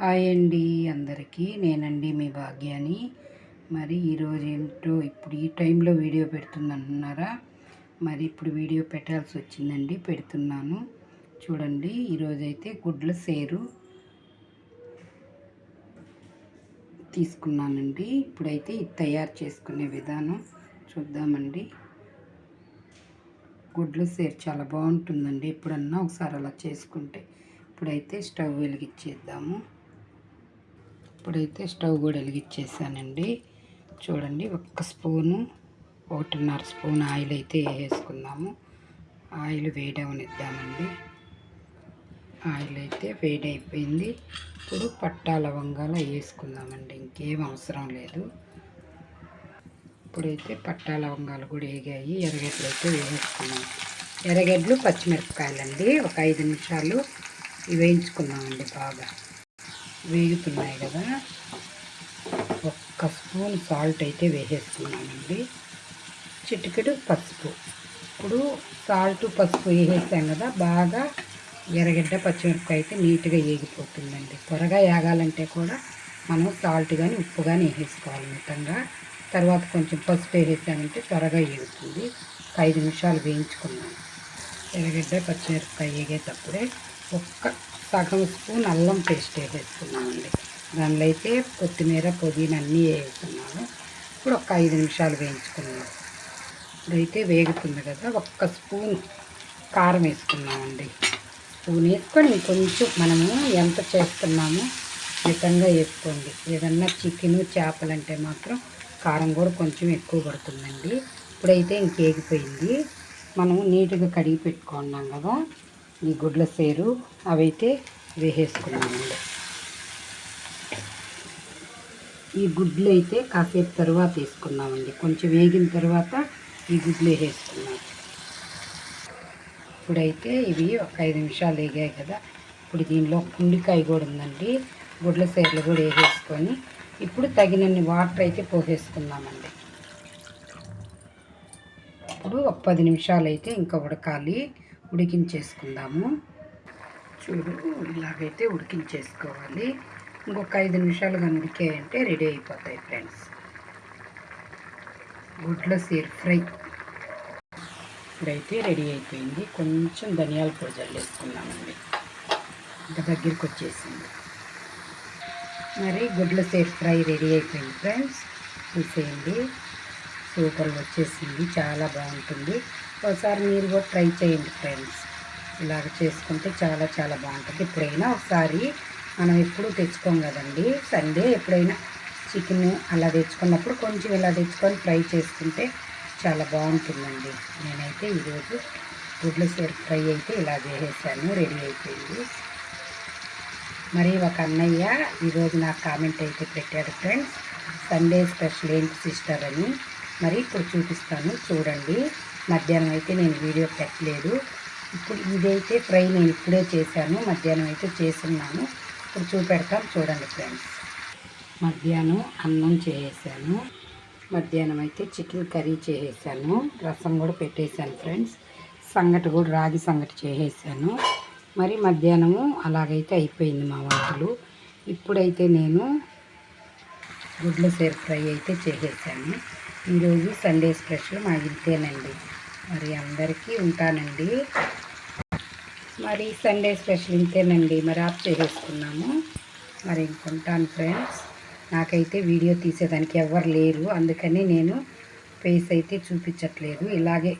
Hi అండి అందరికీ. నేనండి మీ భాగ్యాని. మరి ఈరోజు ఏంటో ఇప్పుడు ఈ టైంలో వీడియో పెడుతుందంటున్నారా? మరి ఇప్పుడు వీడియో పెట్టాల్సి వచ్చిందండి పెడుతున్నాను. చూడండి ఈరోజైతే గుడ్ల సేరు తీసుకున్నానండి. ఇప్పుడైతే ఇది తయారు చేసుకునే విధానం చూద్దామండి. గుడ్ల సేరు చాలా బాగుంటుందండి ఎప్పుడన్నా ఒకసారి అలా చేసుకుంటే. ఇప్పుడైతే స్టవ్ వెలిగించేద్దాము. ఇప్పుడైతే స్టవ్ కూడా వెలిగించేసానండి. చూడండి ఒక్క స్పూను ఒకటిన్నర స్పూన్ ఆయిల్ అయితే వేసుకుందాము. ఆయిల్ వేడవనిద్దామండి. ఆయిల్ అయితే వేడి అయిపోయింది ఇప్పుడు పట్టా లవంగాలు వేసుకుందామండి ఇంకేం అవసరం లేదు. ఇప్పుడైతే పట్టా లవంగాలు కూడా వేగాయి. ఎర్రగడ్డలు అయితే వేసుకున్నాం ఎర్రగడ్డలు పచ్చిమిరపకాయలండి. ఒక ఐదు నిమిషాలు వేయించుకుందామండి బాగా. వేగుతున్నాయి కదా. ఒక్క స్పూన్ సాల్ట్ అయితే వేసేసుకున్నానండి. చిటికెడు పసుపు. ఇప్పుడు సాల్ట్ పసుపు వేసేసాం కదా బాగా ఎర్రగడ్డ పచ్చిమిరపకాయ అయితే నీట్గా వేగిపోతుందండి త్వరగా ఏగాలంటే కూడా మనం సాల్ట్ కానీ ఉప్పు కానీ వేసేసుకోవాలి మితంగా. తర్వాత కొంచెం పసుపు వేసేసామంటే త్వరగా వేగుతుంది ఐదు నిమిషాలు వేయించుకున్నాను ఎర్రగడ్డ పచ్చిమిరపకాయ వేగేటప్పుడే ఒక్క సగం స్పూన్ అల్లం పేస్ట్ వేసేసుకున్నామండి దానిలో అయితే కొత్తిమీర పుదీనా అన్నీ వేస్తున్నాను ఇప్పుడు ఒక ఐదు నిమిషాలు వేయించుకున్నాను. ఇదైతే వేగుతుంది కదా ఒక్క స్పూన్ కారం వేసుకున్నామండి. స్పూన్ వేసుకొని కొంచెం మనము ఎంత చేస్తున్నామో మితంగా వేసుకోండి. ఏదన్నా చికెను చేపలంటే మాత్రం కారం కూడా కొంచెం ఎక్కువ పడుతుందండి. ఇప్పుడైతే ఇంకేగిపోయింది. మనం నీట్గా కడిగి పెట్టుకున్నాం కదా ఈ గుడ్ల సేరు అవైతే వేసేసుకున్నామండి. ఈ గుడ్లు అయితే కాసేపు తర్వాత వేసుకున్నామండి. కొంచెం వేగిన తర్వాత ఈ గుడ్లు వేసుకున్నాం. ఇప్పుడైతే ఇవి ఒక ఐదు నిమిషాలు వేగాయి కదా. ఇప్పుడు దీనిలో కుండికాయ కూడా ఉందండి. గుడ్ల సైడ్లు కూడా వేసేసుకొని ఇప్పుడు తగినన్ని వాటర్ అయితే పోసేసుకుందామండి. ఇప్పుడు ఒక పది నిమిషాలు అయితే ఇంకా ఉడకాలి. ఉడికించేసుకుందాము. చూడు ఇలాగైతే ఉడికించేసుకోవాలి. ఇంకొక ఐదు నిమిషాలు కానీ ఉడికాయంటే రెడీ అయిపోతాయి ఫ్రెండ్స్. గుడ్ల సీర్ ఫ్రై. ఇప్పుడైతే రెడీ అయిపోయింది. కొంచెం ధనియాల పొడి జల్లేసుకున్నామండి ఇంకా దగ్గరికి వచ్చేసింది. మరి గుడ్ల సేర్ ఫ్రై రెడీ అయిపోయింది ఫ్రెండ్స్. చూసేయండి. సూపర్ వచ్చేసింది. చాలా బాగుంటుంది. ఒకసారి మీరు కూడా ట్రై చేయండి ఫ్రెండ్స్. ఇలాగ చేసుకుంటే చాలా చాలా బాగుంటుంది. ఎప్పుడైనా ఒకసారి మనం ఎప్పుడు తెచ్చుకోం కదండి. సండే ఎప్పుడైనా చికెన్ అలా తెచ్చుకున్నప్పుడు కొంచెం ఇలా తెచ్చుకొని ఫ్రై చేసుకుంటే చాలా బాగుంటుందండి. నేనైతే ఈరోజు గుడ్లు సేర్ ఫ్రై అయితే ఇలా చేసేసాను రెడీ అయిపోయింది. మరి ఒక అన్నయ్య ఈరోజు నాకు కామెంట్ అయితే పెట్టాడు ఫ్రెండ్స్ సండే స్పెషల్ ఏంటి సిస్టర్ అని. మరి ఇప్పుడు చూపిస్తాను చూడండి. మధ్యాహ్నం అయితే నేను వీడియో పెట్టలేదు. ఇప్పుడు ఇదైతే ఫ్రై నేను ఇప్పుడే చేశాను మధ్యాహ్నం అయితే చేస్తున్నాను. ఇప్పుడు చూపెడతాం చూడండి ఫ్రెండ్స్ మధ్యాహ్నం అన్నం చేసాను మధ్యాహ్నం అయితే చికెన్ కర్రీ చేసేసాను. రసం కూడా పెట్టేశాను ఫ్రెండ్స్ సంగటి కూడా రాగి సంగటి చేసేసాను. మరి మధ్యాహ్నము అలాగైతే అయిపోయింది మా వంటలు. ఇప్పుడైతే నేను గుడ్ల సేర్ ఫ్రై అయితే చేసేసాను. ఈరోజు సండే స్పెషల్ మా ఇంతేనండి. మరి అందరికీ ఉంటానండి. మరి సండే స్పెషల్ ఇంతేనండి. మరి ఆఫ్ చేసేసుకున్నాము. మరి ఇంకుంటాను ఫ్రెండ్స్. నాకైతే వీడియో తీసేదానికి ఎవరు లేరు. అందుకని నేను ఫేస్ అయితే చూపించట్లేదు. ఇలాగే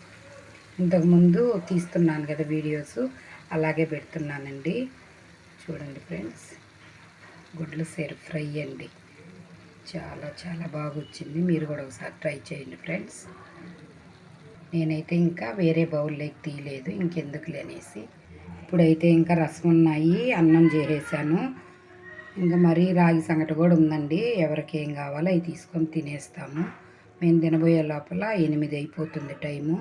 ఇంతకుముందు తీస్తున్నాను కదా వీడియోస్. అలాగే పెడుతున్నానండి. చూడండి ఫ్రెండ్స్. గుడ్లు సేరు ఫ్రై అండి. చాలా చాలా బాగా వచ్చింది మీరు కూడా ఒకసారి ట్రై చేయండి ఫ్రెండ్స్. నేనైతే ఇంకా వేరే బౌల్లోకి తీయలేదు. ఇంకెందుకు లేనేసి ఇప్పుడైతే ఇంకా రసం ఉన్నాయి అన్నం చేసేసాను. ఇంకా మరీ రాగి సంగటి కూడా ఉందండి. ఎవరికి ఏం కావాలో అవి తీసుకొని తినేస్తాము. మేము తినబోయే లోపల ఎనిమిది అయిపోతుంది టైము.